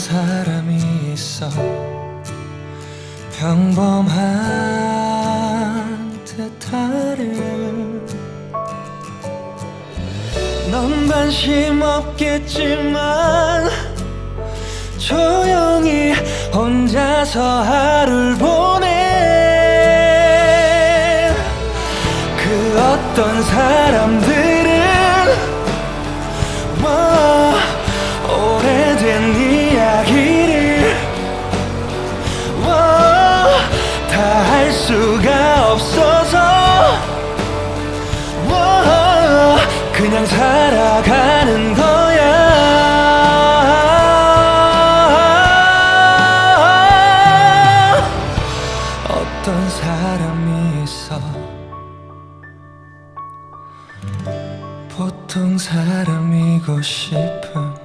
사람이 있어 평범한 듯하를 넌 관심 없겠지만 조용히 혼자서 하루를 보내. 그 어떤 사람들 할 수가 없어서. 뭐 그냥 살아가는 거야. 어떤 사람이 있어. 보통 사람이고 싶은